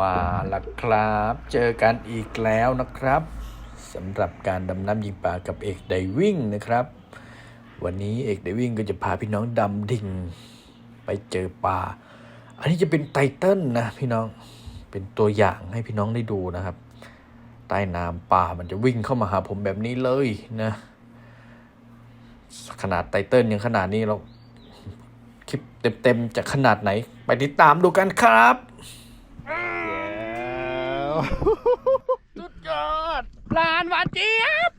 มาล้วครับ เจอกันอีกแล้วนะครับสำหรับการดำน้ำยิงปลากับเอกไดวิ่งนะครับ วันนี้เอกไดวิ่งก็จะพาพี่น้องดำดิ่งไปเจอปลาอันนี้จะเป็นไตเติ้ลนะพี่น้องเป็นตัวอย่างให้พี่น้องได้ดูนะครับ ใต้น้ำปลามันจะวิ่งเข้ามาหาผมแบบนี้เลยนะขนาดไตเติ้ลยังขนาดนี้เราคลิปเต็มๆจะขนาดไหน ไปติดตามดูกันครับ สุดยอดลานหวานเจี๊ยบ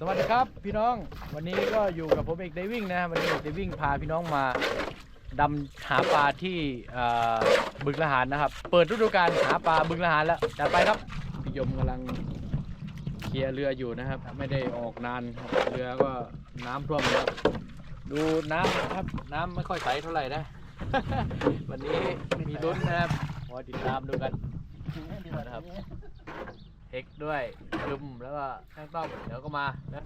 สวัสดีครับพี่น้องวันนี้ก็อยู่กับผมเอกไดวิ่งนะวันนี้เอกไดวิ่งพาพี่น้องมาดำหาปลาที่เอ่อบึงละหารนะครับ เปิดฤดูกาลหาปลาบึงละหารแล้วจัดไปครับพี่ยมกำลังเคลียร์เรืออยู่นะครับ ไม่ได้ออกนานครับเรือก็น้ำท่วมแล้ว ดูน้ำนะครับ น้ำไม่ค่อยใสเท่าไหร่นะ วันนี้มีลุ้นนะครับขอติดตามดูกันนะครับเอกด้วยลุมแล้วก็แข้งต้อมเดี๋ยวก็มานะ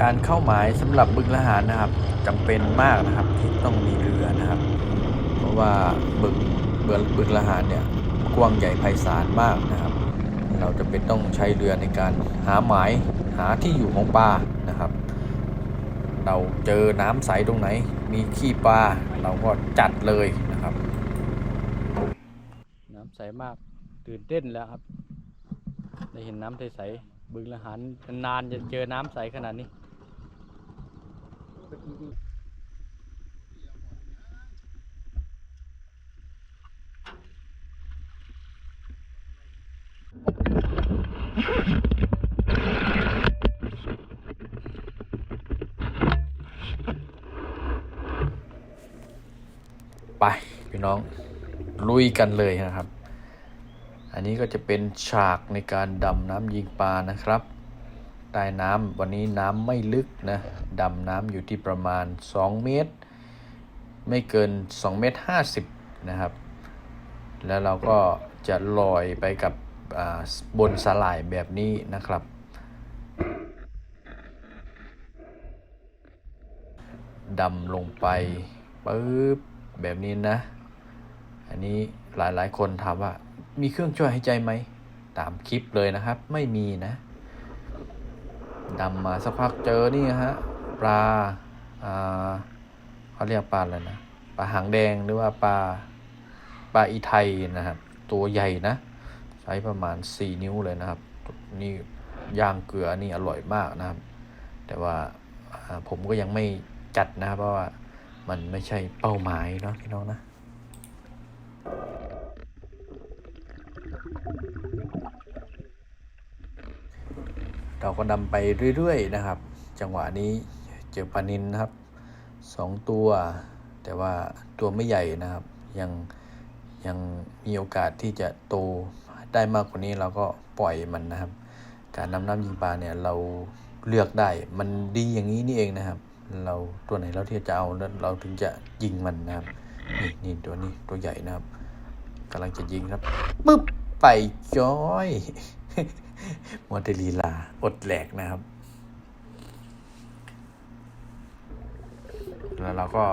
การเข้าหมายสำหรับบึงละหารนะครับจำเป็นมากนะครับที่ต้องมีเรือนะครับ เพราะว่าบึงเบือบึงละหารเนี่ยกว้างใหญ่ไพศาลมากนะครับ เราจะเป็นต้องใช้เรือในการหาหมายหาที่อยู่ของปลานะครับ เราเจอน้ำใสตรงไหน มีขี้ปลาเราก็จัดเลยนะครับ น้ำใสมากตื่นเต้นแล้วครับ ได้เห็นน้ำใสๆบึงละหันนานจะเจอน้ำใสขนาดนี้ ไปพี่น้องลุยกันเลยนะครับ อันนี้ก็จะเป็นฉากในการดำน้ำยิงปลานะครับใต้น้ำวันนี้น้ำไม่ลึกนะดำน้ำอยู่ที่ประมาณ 2 เมตร ไม่เกิน 2 เมตร 50 นะครับ แล้วเราก็จะลอยไปกับบนสลายแบบนี้นะครับ ดำลงไปปึ๊บ แบบนี้นะ อันนี้หลายๆ คนถามว่ามีเครื่องช่วยหายใจไหม ตามคลิปเลยนะครับ ไม่มีนะดำมาสักพักเจอนี่ฮะปลาอ่าเขาเรียกปลาอะไรนะปลาหางแดงหรือว่าปลาปลาอีไทยนะครับ ตัวใหญ่นะไซส์ประมาณ 4 นิ้วเลยนะครับ นี่ย่างเกลือนี่อร่อยมากนะครับ แต่ว่าอ่าผมก็ยังไม่จัดนะครับเพราะว่า มันไม่ใช่เป้าหมายเนาะพี่น้องนะเราก็ดำไปเรื่อยๆนะครับ จังหวะนี้เจอปลานินนะครับสองตัว แต่ว่าตัวไม่ใหญ่นะครับ ยังยังมีโอกาสที่จะโตได้มากกว่านี้เราก็ปล่อยมันนะครับ การนำน้ำยิงปลาเนี่ยเราเลือกได้มันดีอย่างนี้นี่เองนะครับ เราตัวไหนเราที่จะเอาแล้วเราถึงจะยิงมันนะครับนี่นี่ตัวนี้ตัวใหญ่นะครับกำลังจะยิงครับปึ๊บไปจอยมอเตลีลาอดแหลกนะครับ แล้วเราก็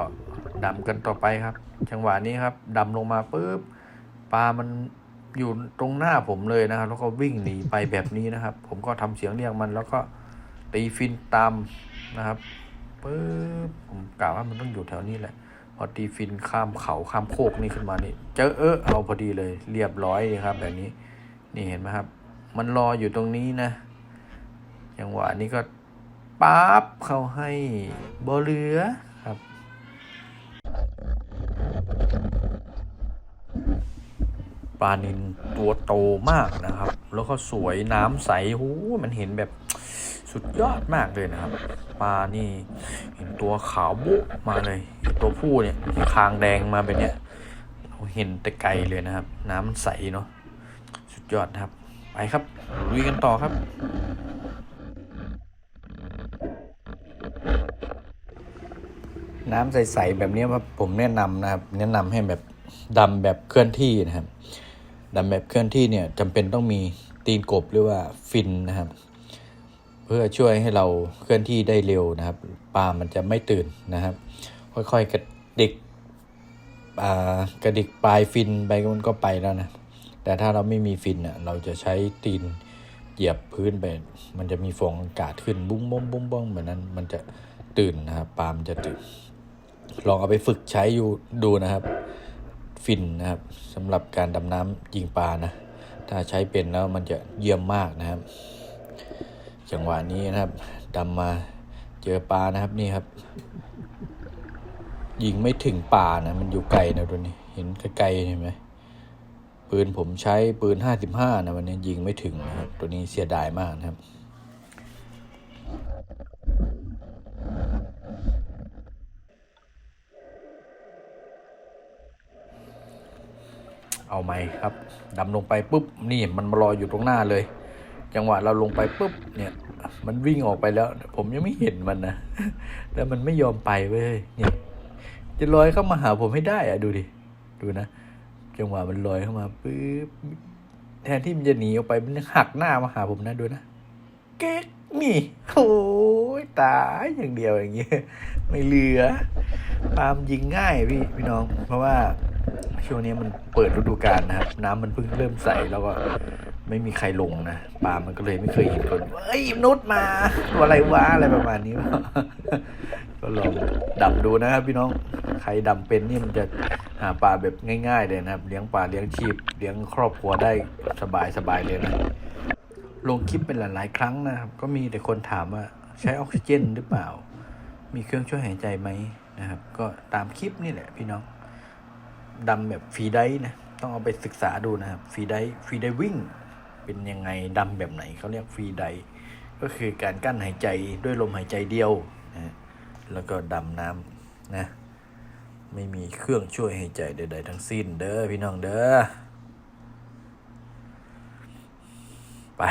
ดำกันต่อไปครับ จังหวะนี้ครับดำลงมาปุ๊บปลามันอยู่ตรงหน้าผมเลยนะครับ แล้วก็วิ่งหนีไปแบบนี้นะครับ ผมก็ทำเสียงเรียกมัน แล้วก็ตีฟินตามนะครับ ปุ๊บผมกล่าวว่ามันต้องอยู่แถวนี้แหละ พอตีฟินข้ามเขาข้ามโคกนี่ขึ้นมานี่ เจอเออเอาพอดีเลย เรียบร้อยครับ แบบนี้ นี่เห็นไหมครับ มันรออยู่ตรงนี้นะจังหวะนี้ก็ปั๊บเข้าให้บอเหลือครับปลานินตัวโตมากนะครับ แล้วก็สวยน้ำใสหูมันเห็นแบบ สุดยอดมากเลยนะครับปลานี่เห็นตัวขาวบุมาเลย ตัวผู้เนี่ยคางแดงมาแบบเนี้ยเราเห็นแต่ไกลเลยนะครับ น้ำมันใสเนาะสุดยอดครับ ไปครับลุยกันต่อครับน้ำใสๆแบบนี้ครับผมแนะนำนะครับแนะนำให้แบบดำแบบเคลื่อนที่นะครับดำแบบเคลื่อนที่เนี่ยจำเป็นต้องมีตีนกบหรือว่าฟินนะครับ เพื่อช่วยให้เราเคลื่อนที่ได้เร็วนะครับ ปลามันจะไม่ตื่นนะครับ ค่อยๆกระดิกอ่ากระดิกปลายฟินไปมันก็ไปแล้วนะ แต่ถ้าเราไม่มีฟินอะเราจะใช้ตีนเหยียบพื้นไป มันจะมีฟองอากาศขึ้นบุ้งบ้องบุ้งบ้องแบบนั้น มันจะตื่นนะครับปลามันจะตื่น ลองเอาไปฝึกใช้อยู่ดูนะครับ ฟินนะครับสำหรับการดำน้ำยิงปลานะ ถ้าใช้เป็นแล้วมันจะเยี่ยมมากนะครับ จังหวะนี้นะครับดำมาเจอปลานะครับนี่ครับ ยิงไม่ถึงป่านะมันอยู่ไกลนะตัวนี้ เห็นไกลๆเห็นไหมปืนผมใช้ปืนห้าสิบห้านะวันนี้ยิงไม่ถึงนะครับ ตัวนี้เสียดายมากนะครับเอาไหมครับดำลงไปปุ๊บ นี่มันมารออยู่ตรงหน้าเลย จังหวะเราลงไปปุ๊บเนี่ยมันวิ่งออกไปแล้ว ผมยังไม่เห็นมันนะแล้วมันไม่ยอมไปเว้ยเนี่ยจะลอยเข้ามาหาผมให้ได้อะดูดิดูนะจังหวะมันลอยเข้ามาปุ๊บแทนที่มันจะหนีออกไปมันหักหน้ามาหาผมนะดูนะเก๊กนี่โอ้ยตายอย่างเดียวอย่างเงี้ยไม่เหลือปามยิงง่ายพี่พี่น้อง เพราะว่าช่วงนี้มันเปิดฤดูกาลนะครับ น้ำมันเพิ่งเริ่มใสแล้วก็ ไม่มีใครลงนะปลามันก็เลยไม่เคยเห็นคนเอ้ยมนุษย์มาอะไรวะอะไรประมาณนี้ ก็ลองดำดูนะครับพี่น้องใครดำเป็นนี่มันจะหาปลาแบบง่ายๆเลยนะครับเลี้ยงปลาเลี้ยงชีพเลี้ยงครอบครัวได้สบายๆเลยนะลงคลิปเป็นหลายๆครั้งนะครับ ก็มีแต่คนถามว่าใช้ออกซิเจนหรือเปล่า มีเครื่องช่วยหายใจไหมนะครับ ก็ตามคลิปนี่แหละพี่น้องดำแบบฟรีไดฟ์นะ ต้องเอาไปศึกษาดูนะครับฟรีไดฟ์ฟรีได้วิ่ง เป็นยังไงดำแบบไหนเขาเรียกฟรีไดก็คือการกั้นหายใจด้วยลมหายใจเดียวนะแล้วก็ดำน้ำนะไม่มีเครื่องช่วยหายใจใดๆทั้งสิ้นเด้อพี่น้องเด้อไป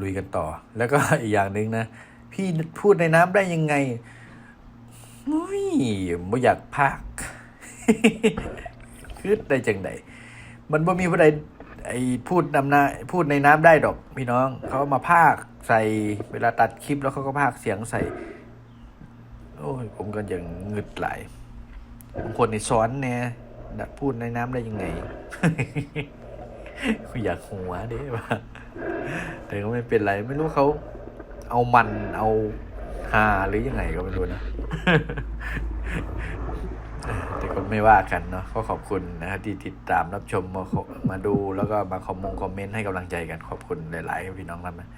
ลุยกันต่อ แล้วก็อีกอย่างหนึ่งนะ พี่พูดในน้ำได้ยังไงมุ้ยบ่อยากพากคือได้จังใดมันบ่มีผู้ใด ไอ้พูดนำนาพูดในน้ำได้ดอกพี่น้องเขามาพากใส่เวลาตัดคลิปแล้วเขาก็พากเสียงใส่ โอ้ยผมก็ยังงึดไหลบางคนในซ้อนเนี่ยพูดในน้ำได้ยังไงอยากหัวเด้ว่าแต่ก็ไม่เป็นไรไม่รู้เขาเอามันเอาฮาหรือยังไงก็ไม่รู้นะ แต่ก็ไม่ว่ากันเนาะก็ขอบคุณนะครับที่ติดตามรับชมมามาดูแล้วก็มาคอมมงคอมเมนต์ให้กำลังใจกันขอบคุณหลาย ๆ พี่น้องครับนะ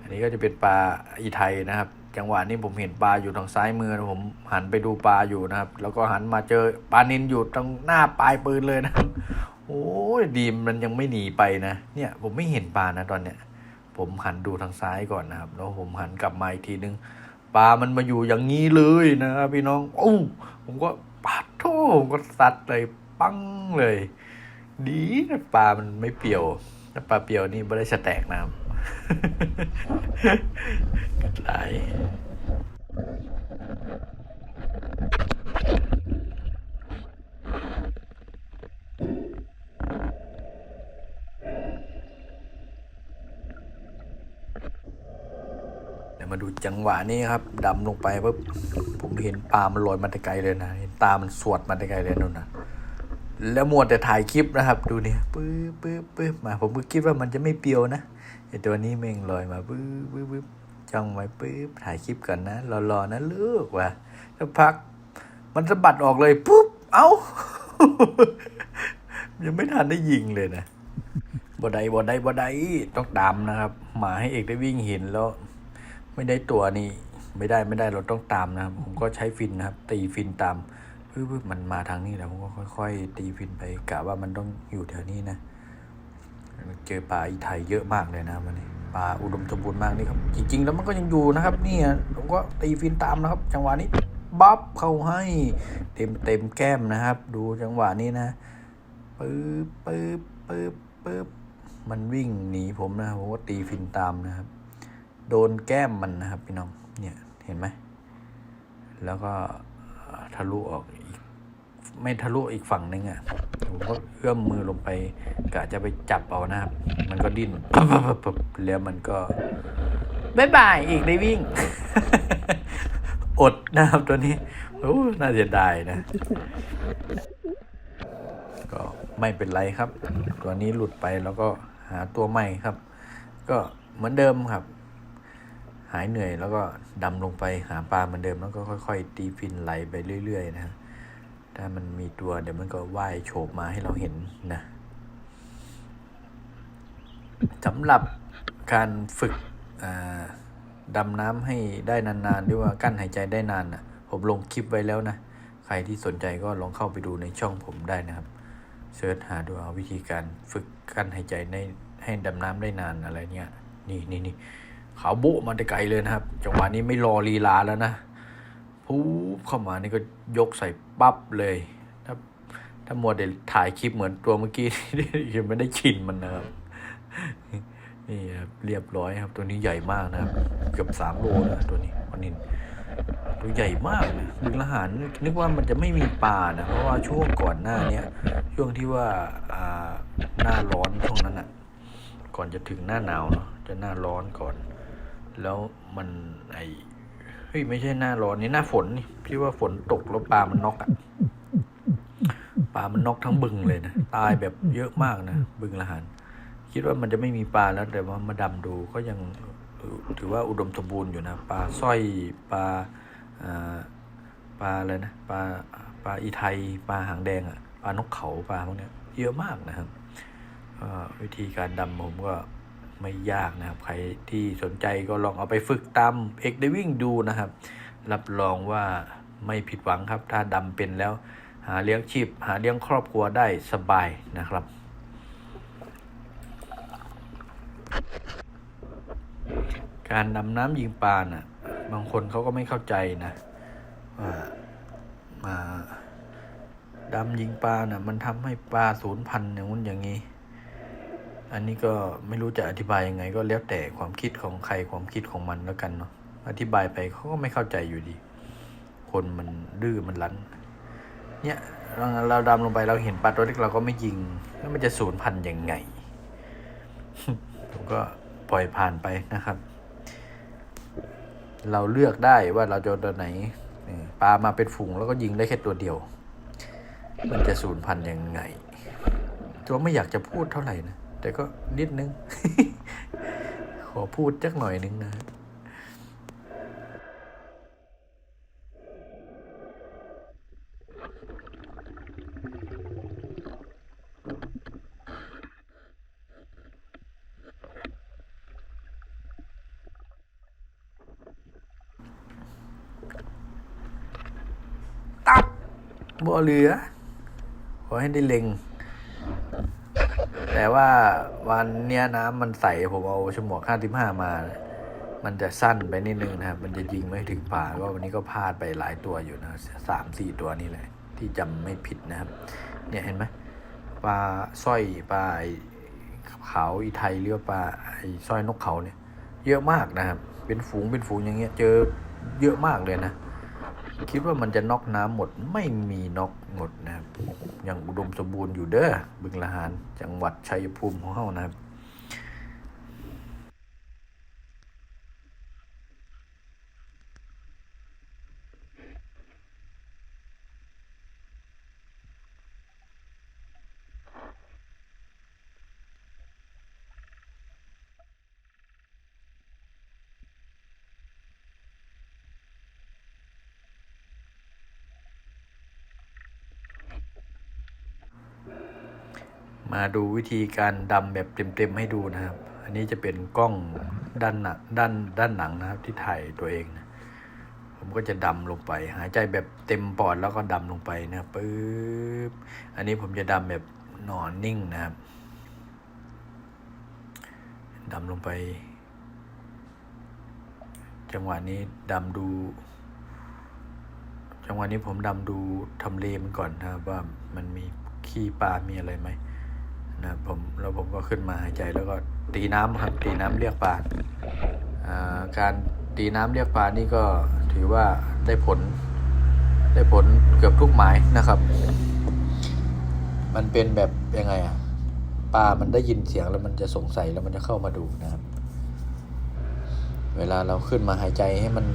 อันนี้ก็จะเป็นปลาอีไทยนะครับ จังหวะนี้ผมเห็นปลาอยู่ทางซ้ายมือนะผมหันไปดูปลาอยู่นะครับ แล้วก็หันมาเจอปลานินอยู่ตรงหน้าปลายปืนเลยนะโอ้ยดีมมันยังไม่หนีไปนะ เนี่ยผมไม่เห็นปลานะตอนเนี้ย ผมหันดูทางซ้ายก่อนนะครับ แล้วผมหันกลับมาอีกทีนึงปลามันมาอยู่อย่างนี้เลยนะครับพี่น้องโอ้ผมก็ โทผมก็ซัดเลยปังเลย ดีนะปลามันไม่เปียวถ้าปลาเปียวนี่ไม่ได้สแตกน้ำกระตาย เดี๋ยว มาดูจังหวะนี้ครับดำลงไปปุ๊บผมเห็นปลามันลอยมาแต่ไกลเลยนะเห็นตามันสวดมาแต่ไกลเลยนู่นนะแล้วมัวแต่ถ่ายคลิปนะครับ ดูนี่ปื๊บปื๊บปื๊บมาผมก็คิดว่ามันจะไม่เปรียวนะไอตัวนี้แม่งลอยมาปื๊บปื๊บปื๊บจ้องไว้ปื๊บถ่ายคลิปก่อนนะรอๆนะเลูกว่ะแล้วพัก มันสะบัดออกเลยปุ๊บเอ้ายังไม่ทันได้ยิงเลยนะบ่ได้บ่ได้บ่ได้ต้องดำนะครับ หมาให้เอกได้วิ่งเห็นแล้ว ไม่ได้ตัวนี่ไม่ได้ไม่ได้เราต้องตามนะครับ ผมก็ใช้ฟินนะครับ ตีฟินตามเฮ้ยมันมาทางนี้แล้วผมก็ค่อยๆ ตีฟินไปกะว่ามันต้องอยู่แถวนี้นะเจอปลาอีไทยเยอะมากเลยนะมันนี้ปลาอุดมสมบูรณ์มากนี่ครับ จริง ๆ แล้วมันก็ยังอยู่นะครับนี่ผมก็ตีฟินตามนะครับ จังหวะนี้บัฟเข้าให้เต็มเต็มแก้มนะครับ ดูจังหวะนี้นะปึ๊บปึ๊บปึ๊บปึ๊บมันวิ่งหนีผมนะผมก็ตีฟินตามนะครับ โดนแก้มมันนะครับพี่น้อง เนี่ยเห็นไหม แล้วก็ทะลุออกอีก ไม่ทะลุอีกฝั่งนึงอะ่ะ ผมก็เอื้อมมือลงไปกะจะไปจับเอานะครับ มันก็ดิ้นปั๊บแล้วมันก็บายบายอีกได้วิ่ง อดนะครับตัวนี้โอ้น่าเสียดายนะ ก็ไม่เป็นไรครับ ตัวนี้หลุดไปแล้วก็หาตัวใหม่ครับ ก็เหมือนเดิมครับ หายเหนื่อยแล้วก็ดำลงไปหาปลาเหมือนเดิมแล้วก็ค่อย ๆ ตีฟินไหลไปเรื่อย ๆ นะฮะถ้ามันมีตัวเดี๋ยวมันก็ว่ายโฉบมาให้เราเห็นนะสำหรับการฝึกดำน้ำให้ได้นานๆหรือว่ากั้นหายใจได้นานนะผมลงคลิปไว้แล้วนะ ใครที่สนใจก็ลองเข้าไปดูในช่องผมได้นะครับเสิร์ชหาดูเอาวิธีการฝึกกั้นหายใจในให้ดำน้ำได้นานอะไรเนี้ยนี่นี่นี่ ขาวโบะมาแต่ไกลเลยนะครับ จังหวะนี้ไม่รอลีลาแล้วนะพูบเข้ามานี่ก็ยกใส่ปั๊บเลยถ้าถ้ามัวแต่ถ่ายคลิปเหมือนตัวเมื่อกี้ยังไม่ได้ชินมันนะครับนี่ครับเรียบร้อยครับ ตัวนี้ใหญ่มากนะครับ เกือบสามโลนะตัวนี้วันนี้ตัวใหญ่มากนะดึงละหารนึกว่ามันจะไม่มีปลานะเพราะว่าช่วงก่อนหน้าเนี้ยช่วงที่ว่าอ่าหน้าร้อนช่วงนั้นอะ ก่อนจะถึงหน้าหนาวเนาะจะหน้าร้อนก่อน แล้วมันไอเฮ้ยไม่ใช่หน้าร้อนนี่หน้าฝนนี่ที่ว่าฝนตกแล้วปลามันนอกอะปลามันนอกทั้งบึงเลยนะตายแบบเยอะมากนะบึงละหันคิดว่ามันจะไม่มีปลาแล้วแต่ว่ามาดำดูก็ยังถือว่าอุดมสมบูรณ์อยู่นะปลาสร้อยปลาอ่าปลาอะไรนะปลาปลาอีไทยปลาหางแดงอะปลานกเขาปลาพวกนี้เยอะมากนะครับวิธีการดำผมก็ ไม่ยากนะครับ ใครที่สนใจก็ลองเอาไปฝึกตามเอกได้วิ่งดูนะครับ รับรองว่าไม่ผิดหวังครับ ถ้าดำเป็นแล้ว หาเลี้ยงชีพ หาเลี้ยงครอบครัวได้สบายนะครับการดำน้ำยิงปลาน่ะ บางคนเขาก็ไม่เข้าใจนะว่ามาดำยิงปลาน่ะ มันทำให้ปลาสูญพันธุ์อย่างนู้นอย่างนี้ อันนี้ก็ไม่รู้จะอธิบายยังไง ก็แล้วแต่ความคิดของใครความคิดของมันแล้วกันเนาะอธิบายไปเขาก็ไม่เข้าใจอยู่ดี คนมันดื้อมันรั้น เนี่ยเราเราดำลงไปเราเห็นปลาตัวเล็กเราก็ไม่ยิง แล้วมันจะสูญพันธุ์ยังไงผมก็ปล่อยผ่านไปนะครับ เราเลือกได้ว่าเราจะตัวไหนปลามาเป็นฝูงแล้วก็ยิงได้แค่ตัวเดียว มันจะสูญพันธุ์ยังไงตัวไม่อยากจะพูดเท่าไหร่นะ แต่ก็นิดนึง ขอพูดจักหน่อยนึงนะตับบ่เหลือ ขอให้ได้เล็ง แต่ว่าวันเนี้ยน้ำมันใสผมเอาฉมวกห้าสิบห้ามา มันจะสั้นไปนิดนึงนะครับ มันจะยิงไม่ถึงป่าก็วันนี้ก็พลาดไปหลายตัวอยู่นะสามสี่ตัวนี่แหละ ที่จำไม่ผิดนะครับ เนี่ยเห็นไหมปลาสร้อยปลาขาวอีไทยเรียกปลาไอสร้อยนกเขาเนี่ย เยอะมากนะครับ เป็นฝูงเป็นฝูงอย่างเงี้ย เจอเยอะมากเลยนะ คิดว่ามันจะน็อกน้ำหมดไม่มีน็อกหมดนะครับยังอุดมสมบูรณ์อยู่เด้อบึงละหารจังหวัดชัยภูมิของเฮานะครับ มาดูวิธีการดำแบบเต็มๆให้ดูนะครับ อันนี้จะเป็นกล้องด้านหนักด้านด้านหนังนะครับ ที่ถ่ายตัวเองนะผมก็จะดำลงไป หายใจแบบเต็มปอดแล้วก็ดำลงไปนะปึ๊บอันนี้ผมจะดำแบบนอนนิ่งนะครับดำลงไป จังหวะนี้ดำดู จังหวะนี้ผมดำดูทำเลมันก่อนนะครับว่ามันมีขี้ปลา มีอะไรไหม นะครับผมแล้วผมก็ขึ้นมาหายใจแล้วก็ตีน้ำครับตีน้ำเรียกปลาการตีน้ำเรียกปลานี่ก็ถือว่าได้ผลได้ผลเกือบทุกหมายนะครับ มันเป็นแบบยังไงอะปลา มันได้ยินเสียงแล้วมันจะสงสัยแล้วมันจะเข้ามาดูนะครับ เวลาเราขึ้นมาหายใจให้มัน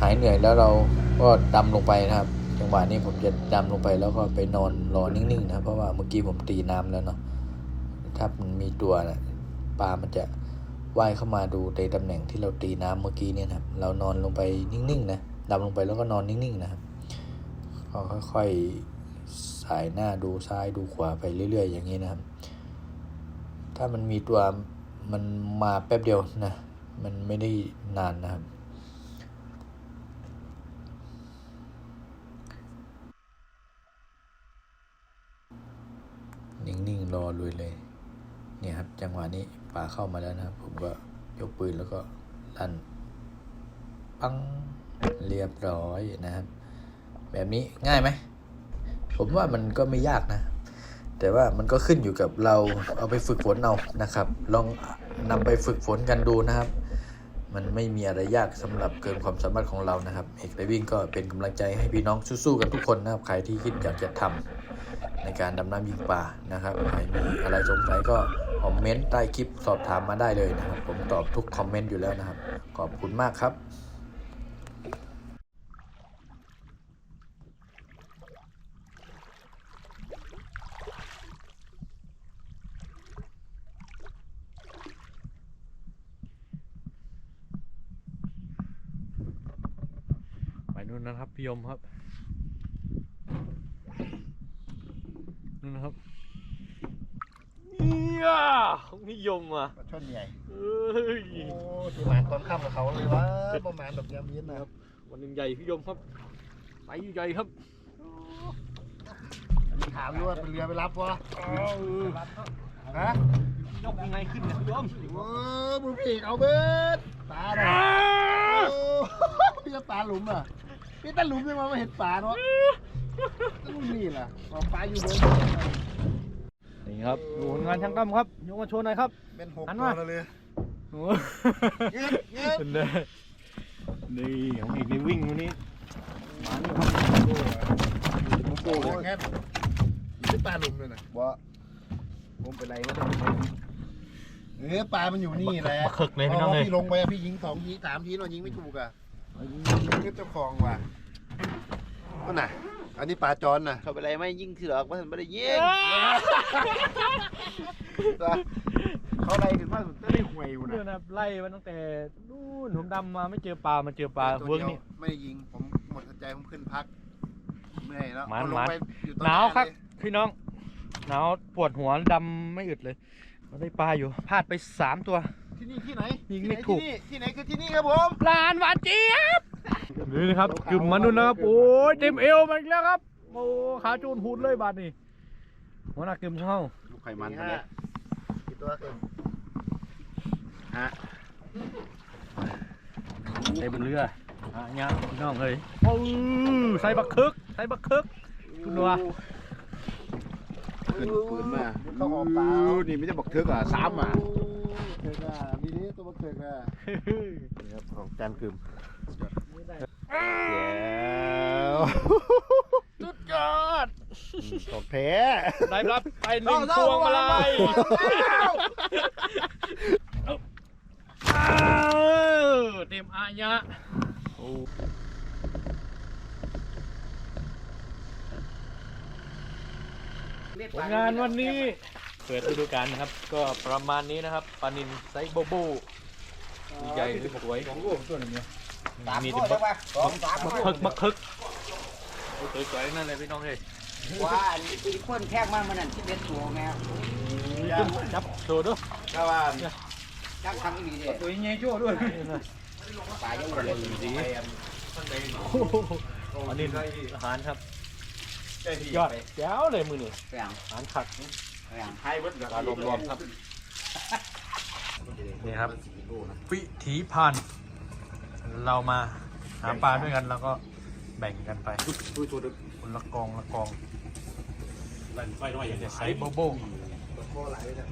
หายเหนื่อยแล้วเราก็ดำลงไปนะครับ จังหวะนี้ผมจะดำลงไปแล้วก็ไปนอนรอนิ่งๆนะครับเพราะว่าเมื่อกี้ผมตีน้ำแล้วเนาะ ถ้ามันมีตัวนะปลามันจะว่ายเข้ามาดูในตำแหน่งที่เราตีน้ำเมื่อกี้เนี่ยนะครับ เรานอนลงไปนิ่งๆนะดำลงไปแล้วก็นอนนิ่งๆนะครับก็ค่อยๆสายหน้าดูซ้ายดูขวาไปเรื่อย ๆ อย่างนี้นะครับ ถ้ามันมีตัวมันมาแป๊บเดียวนะ มันไม่ได้นานนะครับนิ่งๆรอเลยเลย เนี่ยครับจังหวะนี้ป่าเข้ามาแล้วนะครับ ผมก็ยกปืนแล้วก็ลั่นปังเรียบร้อยนะครับ แบบนี้ง่ายไหม ผมว่ามันก็ไม่ยากนะ แต่ว่ามันก็ขึ้นอยู่กับเราเอาไปฝึกฝนเอานะครับ ลองนำไปฝึกฝนกันดูนะครับ มันไม่มีอะไรยากสำหรับเกินความสามารถของเรานะครับเอกไดวิ่งก็เป็นกำลังใจให้พี่น้องสู้ๆกันทุกคนนะครับ ใครที่คิดอยากจะทำในการดำน้ำยิงปลานะครับ ใครมีอะไรสงสัยก็ คอมเมนต์ใต้คลิปสอบถามมาได้เลยนะครับ ผมตอบทุกคอมเมนต์อยู่แล้วนะครับ ขอบคุณมากครับไปนู่นนะครับ พี่ยมครับ นู่นนะครับ ยของพี่ยมอะปลาช่อนใหญ่ เอ้ยโอ้ดูหมานตอนค่ำกับเขาเลยวะประมาณแบบยามเย็นนะครับวันหนึ่งใหญ่พี่ยมครับไปใหญ่ครับอันนี้ถามด้วยเป็นเรือไปรับวะฮะยกยังไงขึ้นเนี่ยพี่ยมโอ้บุญพี่เอาเบิดปลาเนาะโอ้พี่จะปลาหลุมอะพี่ตาหลุมยังมาไม่เห็นปลาเนาะนู่นนี่ล่ะเอาปลาอยู่บน นี่ครับดูผลงานช่างตั้มครับยกมาโชว์หน่อยครับ เป็นหกหันตัมาวเลยโอ้เงี้ยเงี้ยเป็นเลยนี่ของเอกนี่วิ่งวันนี้มานี่ครับผมโกเลยงั้นนี่ปลาหลุมเลยนะบ่ผมเป็นไรวะเออปลามันอยู่นี่แหละมาคึกเลยพี่น้องเลย พี่ลงไปอะพี่ยิงสองยิงสามทีเรายิงไม่ถูกอะยิงเจ้าของว่ะนั่นน่ะ อันนี้ปลาจรน่ะเขาไปอะไรไม่ยิงเถือกมันไม่ได้ยิงเขาอะไรถึงว่าสุดได้หวยอยู่เนี่ยนะนะครับไล่มาตั้งแต่นู่นผมดำมาไม่เจอปลามาเจอปลาตัวเวิร์กดียวนี่ ไม่ได้ยิง ผมหมดใจผมขึ้นพักเมื่อยแล้วหมานเอลงหมานไปอยู่ตอหนาวครับเลยพี่น้อง หนาวปวดหัวดำไม่อึดเลยเราได้ปลาอยู่พลาดไปสามตัว ที่นี่ที่ไหนยิงที่ไม่ไหนถูก ที่นี่ที่ไหนคือที่นี่ครับผมลานหวานเจี๊ยบ นี่นะครับกึ่มมานุ่นนะครับ โอ้ยเต็มเอวมาอีกแล้วครับ โอ้ขาจูนพูดเลยบาดนี่หัวหน้ากึ่มเข้าลูกไข่มันสี่มาห้าเลยกี่ตัวเกินเต็มเรืออะเนี่ยพี่น้องเลยโอ้ยใส่บักคึกใส่บักคึกคุณนัวขึ้นปืนมาเขาออกเปล่านี่ไม่ได้บอกเถือกอะสามอะเกิดอะมีนี้ตัวมันเกิดอะนี่ครับของจานกึม สุดยอด ของแท้ได้รับไปหนึ่งพวงมาลัยอ้าวเต็มอายะผลงานวันนี้ เปิดฤดูกาลนะครับ ก็ประมาณนี้นะครับ ปลานินไซส์โบโบใหญ่สวยมีแต่บักบักคึกบักคึกสวยๆนั่นเลยพี่น้องเฮ้ย ว่าอันนี้อีกคนแทกมากมันนั่นที่เป็นตัวไงจับโชว์ด้วยถ้าว่าจักทำอีกเด้ตัวใหญ่โจ้ด้วยปลาเยอะเลยดีอันนี้อาหารครับยอดแจ๋วเลยมือนี่แปลงอาหารขัดแปลงให้เบิดปลารวมๆครับนี่ครับ วิถีพันธุ์เรามาหาปลาด้วยกันแล้วก็แบ่งกันไป คนละกองละกองจะใช้โบโบ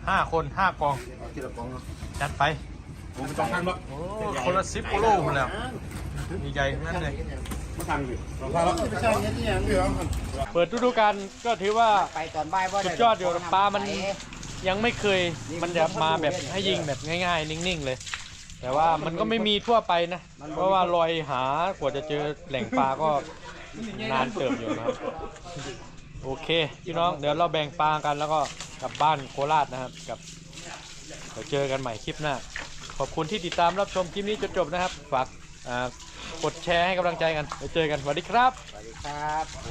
ห้าคนห้ากองจัดไปผมต้องทันบ่โอ้คนละสิบกิโลหมดแล้วมีใหญ่ทั้งนั้นเลยเมาทางดิพาเราไปใช่เงี้ยที่ยังเดือดเปิดฤดูกาลก็ถือว่าไปตอนบ่ายว่าสุดยอดอยู่ปลามันยังไม่เคยมันจะมาแบบให้ยิงแบบง่าย ๆ นิ่งๆเลย แต่ว่ามันก็ไม่มีทั่วไปนะ เพราะว่าลอยหากว่าจะเจอแหล่งปลาก็ นานเติมอยู่นะครับ โอเคพี่น้องเดี๋ยวเราแบ่งปลากันแล้วก็กลับบ้านโคราชนะครับกับเดี๋ยวเจอกันใหม่คลิปหน้า ขอบคุณที่ติดตามรับชมคลิปนี้จนจบนะครับ ฝากอ่ากดแชร์ให้กำลังใจกันเดี๋ยวเจอกันสวัสดีครับ สวัสดีครับ